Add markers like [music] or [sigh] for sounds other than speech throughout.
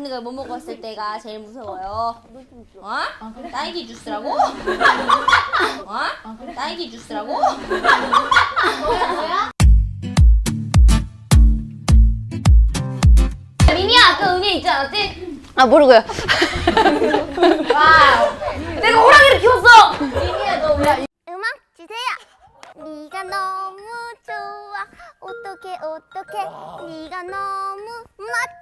맛있는 걸못 먹었을 때가 제일 무서워요. 어? 딸기 주스라고? 어? 딸기 주스라고? 미니야 아까 은혜 있지 않았지? 아 모르고요. 내가 호랑이를 키웠어. 미니야 너 왜? 음악 주세요. 네가 너무 좋아. 어떡해 어떡해. 네가 너무 멋져.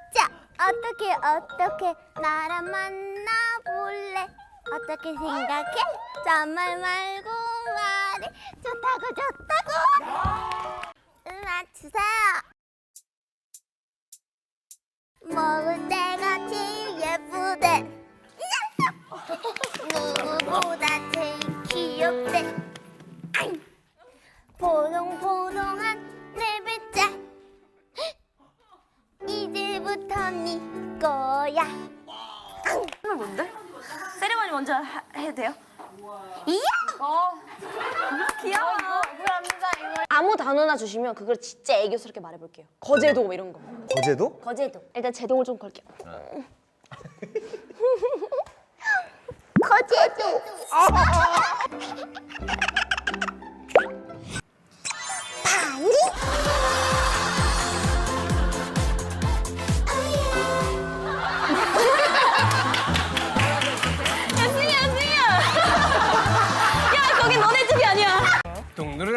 어떡해 어떡해. 나랑 만나볼래. 어떻게 생각해? 잔말 말고 말해. 좋다고 좋다고. 음악 주세요. 먹을 때가 제일 예쁘대. 누구보다 제일 귀엽대. 보송보송한 이제부터 네 거야. 이걸 뭔데? 세리머니 먼저 하, 해도 돼요? 이야! 귀여워. 아무 단어나 주시면 그걸 진짜 애교스럽게 말해볼게요. 거제도 뭐 이런 거. 거제도? 거제도. 일단 제동을 좀 걸게요. [laughs]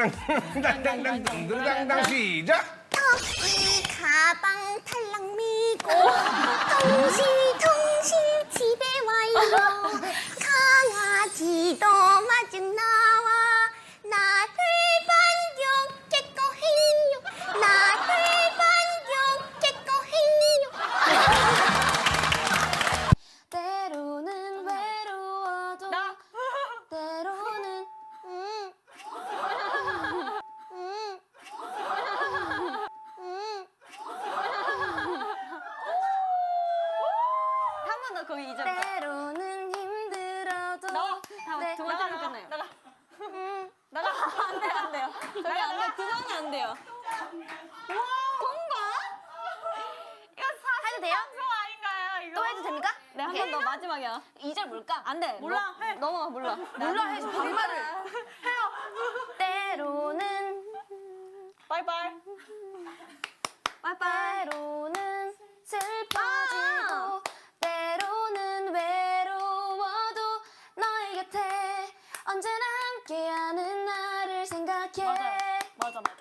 둥두르당 당 당당 둥두르당당 시작. 이 가방 탈락 미고 통실 한 번 더 거기 이제. 때로는 힘들어도 나와. 네. 두 번째로 끝나요. 나가. 음. 나가. [laughs] 안 돼요 안 돼요. 저기 안 돼. 그거는 안 돼요. 해도 돼요? 또 해도 됩니까? 네, 한 번 더 마지막이야. 2절 뭘까? 안 돼. 몰라, 너, 넘어가, 몰라. [laughs] 몰라 해서 반말을 해요. 때로는 빠이빠이. 때로는 생각해. 맞아, 맞아. 아,